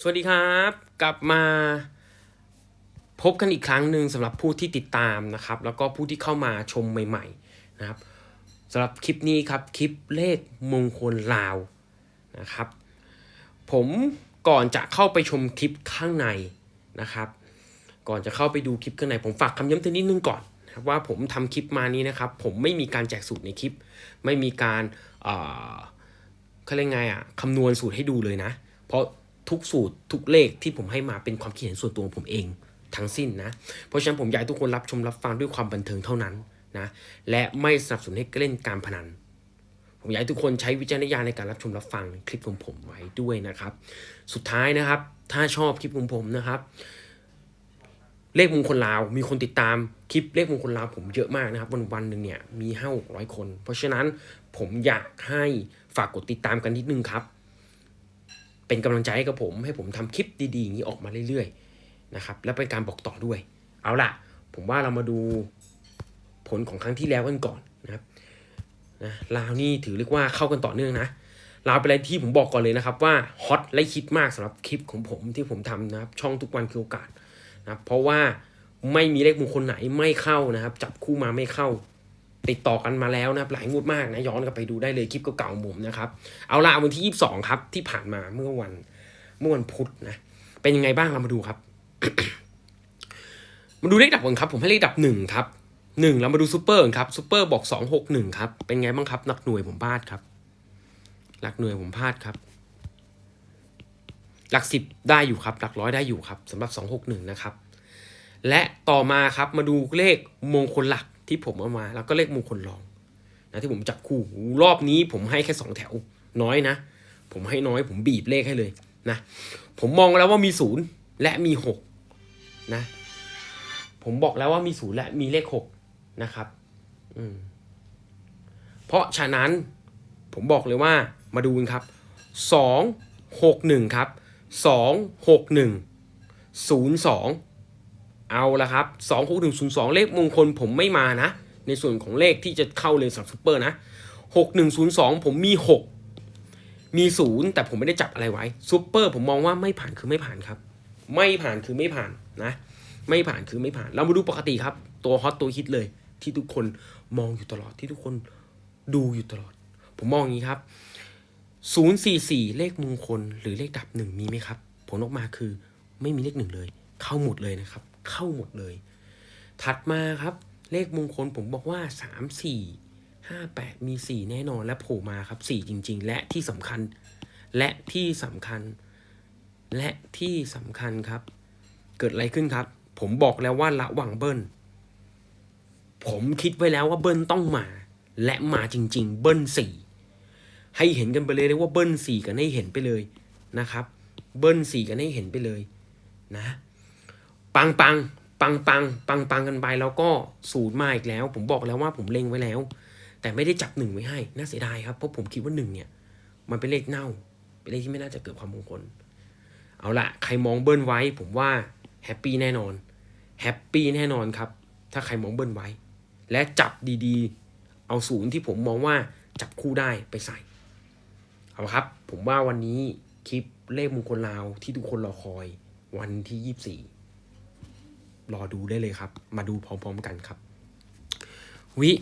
สวัสดีครับ กลับมาพบกันอีกครั้งหนึ่งสำหรับผู้ที่ติดตามนะครับ แล้วก็ผู้ที่เข้ามาชมใหม่ ๆนะครับสำหรับคลิปนี้ครับคลิปเลขมงคลลาวนะครับ ผมก่อนจะเข้าไปชมคลิปข้างในนะครับ ก่อนจะเข้าไปดูคลิปข้างใน ผมฝากคำย้ำเตือนนิดนึงก่อนนะว่าผมทำคลิปมานี้นะครับ ผมไม่มีการแจกสูตรในคลิป ไม่มีการเอ่อเขาเรียกไงอะคำนวณสูตรให้ดูเลยนะ เพราะ ทุกสูตรทุกเลขที่ผมให้มาเป็นความคิดเห็นส่วนตัวของผมเองทั้งสิ้นนะ เพราะฉะนั้นผมอยากให้ทุกคนรับชมรับฟังด้วยความบันเทิงเท่านั้นนะ และไม่สนับสนุนให้เล่นการพนัน ผมอยากให้ทุกคนใช้วิจารณญาณในการรับชมรับฟังคลิปของผมไว้ด้วยนะครับ สุดท้ายนะครับ ถ้าชอบคลิปของผมนะครับ เลขมงคลลาวมีคนติดตามคลิปเลขมงคลลาวผมเยอะมากนะครับ วันวันหนึ่งเนี่ยมีห้าหกร้อยคน เพราะฉะนั้นผมอยากให้ฝากกดติดตามกันนิดนึงครับ เป็นกำลังใจให้กับผม ให้ผมทำคลิปดีๆอย่างนี้ออกมาเรื่อยๆนะครับและเป็นการบอกต่อด้วย เอาล่ะ ผมว่าเรามาดูผลของครั้งที่แล้วกันก่อนนะครับนะลาวนี่ถือเรียกว่าเข้ากันต่อเนื่องนะลาวเป็นอะไรที่ผมบอกก่อนเลยนะครับว่าฮอตและฮิตมากสำหรับคลิปของผมที่ผมทำนะครับช่องทุกวันคือโอกาสนะครับเพราะว่าไม่มีเลขมงคลไหนไม่เข้านะครับ จับคู่มาไม่เข้า ติดต่อกันมาแล้วนะครับหลายงวดมากนะย้อนกลับไปดูได้เลยคลิปเก่าๆผมนะครับเอาละวันที่ 22 ครับที่ผ่านมาเมื่อวันเมื่อวันพุธนะเป็นยังไงบ้างเรามาดูครับ มาดูเลขดับก่อนครับ ผมให้เลขดับหนึ่งครับหนึ่งเรามาดูซูเปอร์ครับซูเปอร์บอกสองหกหนึ่งครับเป็นไงบ้างครับหลักหน่วยผมพลาดครับ หลักหน่วยผมพลาดครับ หลักสิบได้อยู่ครับ หลักร้อยได้อยู่ครับสำหรับสองหกหนึ่งนะครับ และต่อมาครับมาดูเลขมงคลหลัก ที่ผมเอามา แล้วก็เลขมงคลรองนะที่ผมจับคู่รอบนี้ผมให้แค่สองแถวน้อยนะ ผมให้น้อยผมบีบเลขให้เลยนะผมมองแล้วว่ามีศูนย์และมีหกนะผมบอกแล้วว่ามีศูนย์และมีเลขหกนะครับอืมเพราะฉะนั้นผมบอกเลยว่ามาดูกันครับสองหกหนึ่งครับสองหกหนึ่งศูนย์สอง เอาละครับสองหกหนึ่งศูนย์สองเลขมงคลผมไม่มานะ ในส่วนของเลขที่จะเข้าเลยสำหรับซูเปอร์นะหกหนึ่งศูนย์สองผมมีหกมีศูนย์แต่ผมไม่ได้จับอะไรไว้ซูเปอร์ผมมองว่าไม่ผ่านคือไม่ผ่านครับ ไม่ผ่านคือไม่ผ่านนะ ไม่ผ่านคือไม่ผ่าน เรามาดูปกติครับ ตัวฮอตตัวฮิตเลย ที่ทุกคนมองอยู่ตลอดที่ทุกคนดูอยู่ตลอด ผมมองอย่างนี้ครับศูนย์สี่สี่เลขมงคลหรือเลขดับหนึ่งมีไหมครับ ผลออกมาคือไม่มีเลขหนึ่งเลย เข้าหมดเลยนะครับ เข้าหมดเลย ถัดมาครับ เลขมงคลผมบอกว่าสามสี่ห้าแปดมีสี่แน่นอนและโผล่มาครับสี่จริง ๆ และที่สำคัญ และที่สำคัญ และที่สำคัญครับ เกิดอะไรขึ้นครับ ผมบอกแล้วว่าระวังเบิ้ลผมคิดไว้แล้วว่าเบิ้ลต้องมา และมาจริง ๆ เบิ้ลสี่ให้เห็นกันไปเลยเลยว่าเบิ้ลสี่กันให้เห็นไปเลยนะครับ เบิ้ลสี่กันให้เห็นไปเลยนะ ปังปังปังปังปังปังกันไปแล้วก็ศูนย์มาอีกแล้ว ผมบอกแล้วว่าผมเล็งไว้แล้ว แต่ไม่ได้จับหนึ่งไว้ให้น่าเสียดายครับเพราะผมคิดว่าหนึ่งเนี่ย มันเป็นเลขเน่า เป็นเลขที่ไม่น่าจะเกิดความมงคล เอาละใครมองเบิ้ลไว้ ผมว่าแฮปปี้แน่นอนแฮปปี้แน่นอนครับ ถ้าใครมองเบิ้ลไว้ และจับดีๆ เอาศูนย์ที่ผมมองว่าจับคู่ได้ไปใส่ เอาครับ ผมว่าวันนี้คลิปเลขมงคลลาวที่ทุกคนรอคอยวันที่ยี่สี่ รอดูได้เลยครับ มาดูพร้อมๆกันครับ วิ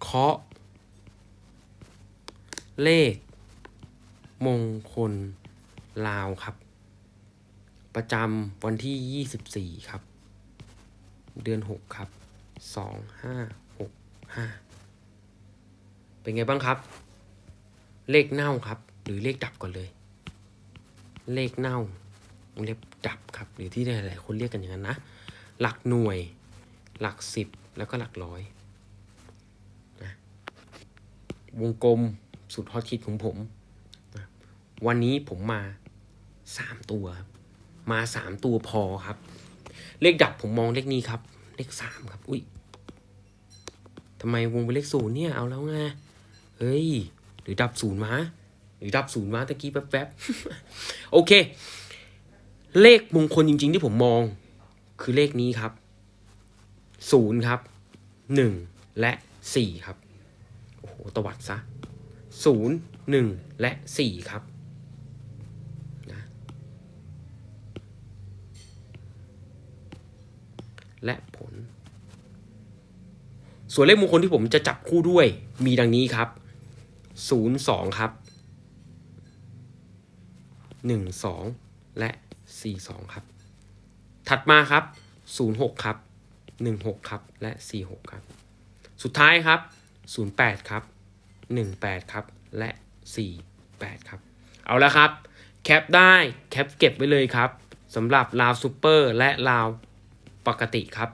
เคราะห์เลข มงคลลาวครับ ประจำวันที่ 24 ครับ เดือน 6 ครับ 2565 เป็นไงบ้างครับ เลขเน่าครับ หรือเลขดับก่อนเลย เลขเน่าวงเล็บดับครับ หรือที่หลายๆคนเรียกกันอย่างนั้นนะ หลักหน่วย หลักสิบแล้วก็หลักร้อยนะวงกลมสุดฮอตฮิตของผมนะวันนี้ผมมาสามตัวครับมาสามตัวพอครับ เลขดับผมมองเลขนี้ครับ เลขสามครับ อุ้ยทำไมวงเป็นเลขศูนย์เนี่ยเอาแล้วไงเฮ้ย หรือดับศูนย์มา หรือดับศูนย์มาตะกี้แป๊บๆ โอเค เลขมงคลจริงๆที่ผมมอง คือเลขนี้ครับ0ครับ 1 และ 4 ครับ โอ้โห ตวัดซะ 0 1 และ 4 ครับนะและผล ส่วนเลขมงคลที่ผมจะจับคู่ด้วยมีดังนี้ครับ 0 2 ครับ 1 2 และ 4 2 ครับ ถัดมาครับศูนย์หกครับหนึ่งหกครับ และสี่หกครับ สุดท้ายครับศูนย์แปดครับหนึ่งแปดครับ และสี่แปดครับ เอาละครับ แคปได้แคปเก็บไว้เลยครับสำหรับลาวซูเปอร์และลาวปกติครับ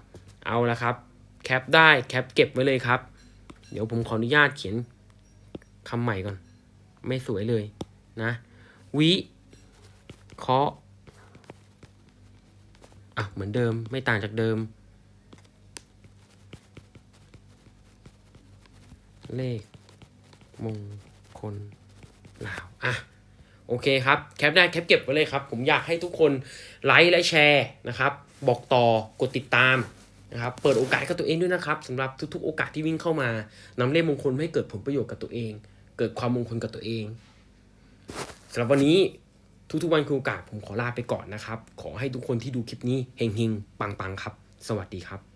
เอาละครับ แคปได้แคปเก็บไว้เลยครับ เดี๋ยวผมขออนุญาตเขียนคำใหม่ก่อน ไม่สวยเลยนะ วิเคราะห์ อะเหมือนเดิมไม่ต่างจากเดิม เลขมงคลลาวอะโอเคครับ แคปได้แคปเก็บไว้เลยครับ ผมอยากให้ทุกคนไลค์และแชร์นะครับ บอกต่อกดติดตามนะครับ เปิดโอกาสกับตัวเองด้วยนะครับสำหรับทุกๆ โอกาสที่วิ่งเข้ามานำเลขมงคลให้เกิดผลประโยชน์กับตัวเอง เกิดความมงคลกับตัวเองสำหรับวันนี้ ทุกๆวันคือโอกาสผมขอลาไปก่อนนะครับ ขอให้ทุกคนที่ดูคลิปนี้เฮงๆ ปังๆ ครับ สวัสดีครับ